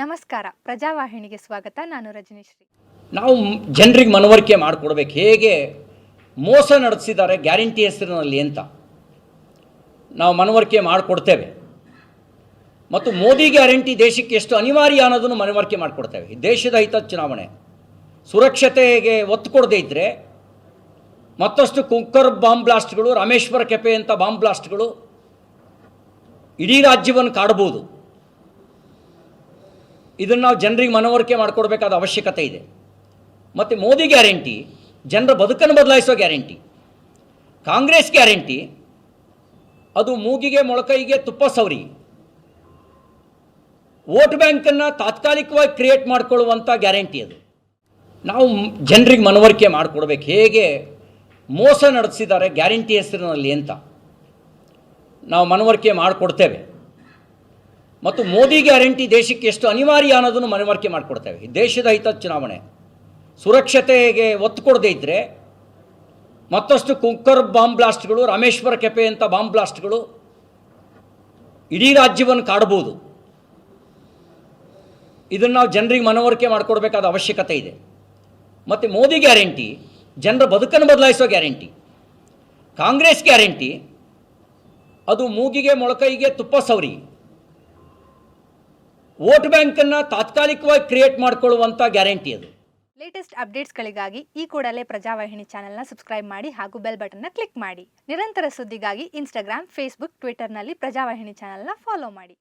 ನಮಸ್ಕಾರ. ಪ್ರಜಾವಾಹಿನಿಗೆ ಸ್ವಾಗತ. ನಾನು ರಜನೀಶ್ರೀ. ನಾವು ಜನರಿಗೆ ಮನವರಿಕೆ ಮಾಡಿಕೊಡ್ಬೇಕು. ಹೇಗೆ ಮೋಸ ನಡೆಸಿದ್ದಾರೆ ಗ್ಯಾರಂಟಿ ಹೆಸರಿನಲ್ಲಿ ಅಂತ ನಾವು ಮನವರಿಕೆ ಮಾಡಿಕೊಡ್ತೇವೆ. ಮತ್ತು ಮೋದಿ ಗ್ಯಾರಂಟಿ ದೇಶಕ್ಕೆ ಎಷ್ಟು ಅನಿವಾರ್ಯ ಅನ್ನೋದನ್ನು ಮನವರಿಕೆ ಮಾಡಿಕೊಡ್ತೇವೆ. ದೇಶದ ಹಿತ ಚುನಾವಣೆ ಸುರಕ್ಷತೆಗೆ ಒತ್ತು ಕೊಡದೇ ಇದ್ದರೆ ಮತ್ತಷ್ಟು ಕುಕ್ಕರ್ ಬಾಂಬ್ ಬ್ಲಾಸ್ಟ್ಗಳು, ರಾಮೇಶ್ವರ ಕೆಪೆ ಅಂತ ಬಾಂಬ್ ಬ್ಲಾಸ್ಟ್ಗಳು ಇಡೀ ರಾಜ್ಯವನ್ನು ಕಾಡಬಹುದು ಇದನ್ನು ನಾವು ಜನರಿಗೆ ಮನವರಿಕೆ ಮಾಡಿಕೊಡ್ಬೇಕಾದ ಅವಶ್ಯಕತೆ ಇದೆ. ಮತ್ತು ಮೋದಿ ಗ್ಯಾರಂಟಿ, ಜನರ ಬದುಕನ್ನು ಬದಲಾಯಿಸೋ ಗ್ಯಾರಂಟಿ, ಕಾಂಗ್ರೆಸ್ ಗ್ಯಾರಂಟಿ, ಅದು ಮೂಗಿಗೆ ಮೊಳಕೈಗೆ ತುಪ್ಪ ಸವರಿ ವೋಟ್ ಬ್ಯಾಂಕನ್ನು ತಾತ್ಕಾಲಿಕವಾಗಿ ಕ್ರಿಯೇಟ್ ಮಾಡಿಕೊಳ್ಳುವಂಥ ಗ್ಯಾರಂಟಿ ಅದು. ನಾವು ಜನರಿಗೆ ಮನವರಿಕೆ ಮಾಡಿಕೊಡ್ಬೇಕು. ಹೇಗೆ ಮೋಸ ನಡೆಸಿದ್ದಾರೆ ಗ್ಯಾರಂಟಿ ಹೆಸರಿನಲ್ಲಿ ಅಂತ ನಾವು ಮನವರಿಕೆ ಮಾಡಿಕೊಡ್ತೇವೆ. ಮತ್ತು ಮೋದಿ ಗ್ಯಾರಂಟಿ ದೇಶಕ್ಕೆ ಎಷ್ಟು ಅನಿವಾರ್ಯ ಅನ್ನೋದನ್ನು ಮನವರಿಕೆ ಮಾಡಿಕೊಡ್ತೇವೆ. ದೇಶದ ಹಿತ ಚುನಾವಣೆ ಸುರಕ್ಷತೆಗೆ ಒತ್ತು ಕೊಡದೇ ಇದ್ದರೆ ಮತ್ತಷ್ಟು ಕುಂಕರ್ ಬಾಂಬ್ ಬ್ಲಾಸ್ಟ್ಗಳು, ರಾಮೇಶ್ವರ ಕೆಪೆ ಅಂತ ಬಾಂಬ್ ಬ್ಲಾಸ್ಟ್ಗಳು ಇಡೀ ರಾಜ್ಯವನ್ನು ಕಾಡಬಹುದು ಇದನ್ನು ನಾವು ಜನರಿಗೆ ಮನವರಿಕೆ ಮಾಡಿಕೊಡ್ಬೇಕಾದ ಅವಶ್ಯಕತೆ ಇದೆ. ಮತ್ತು ಮೋದಿ ಗ್ಯಾರಂಟಿ, ಜನರ ಬದುಕನ್ನು ಬದಲಾಯಿಸೋ ಗ್ಯಾರಂಟಿ ಕಾಂಗ್ರೆಸ್ ಗ್ಯಾರಂಟಿ, ಅದು ಮೂಗಿಗೆ ಮೊಳಕೈಗೆ ತುಪ್ಪ ಸವರಿ. ವೋಟ್ ಬ್ಯಾಂಕನ್ನು ತಾತ್ಕಾಲಿಕವಾಗಿ ಕ್ರಿಯೇಟ್ ಮಾಡಿಕೊಳ್ಳುವಂಥ ಗ್ಯಾರಂಟಿ ಅದು. ಲೇಟೆಸ್ಟ್ ಅಪ್ಡೇಟ್ಸ್ಗಳಿಗಾಗಿ ಈ ಕೂಡಲೇ ಪ್ರಜಾವಾಹಿನಿ ಚಾನೆಲ್ನ ಸಬ್ಸ್ಕ್ರೈಬ್ ಮಾಡಿ ಹಾಗೂ ಬೆಲ್ ಬಟನ್ನ ಕ್ಲಿಕ್ ಮಾಡಿ. ನಿರಂತರ ಸುದ್ದಿಗಾಗಿ ಇನ್ಸ್ಟಾಗ್ರಾಮ್, ಫೇಸ್ಬುಕ್ ಟ್ವಿಟರ್ನಲ್ಲಿ ಪ್ರಜಾವಾಹಿನಿ ಚಾನೆಲ್ನ ಫಾಲೋ ಮಾಡಿ.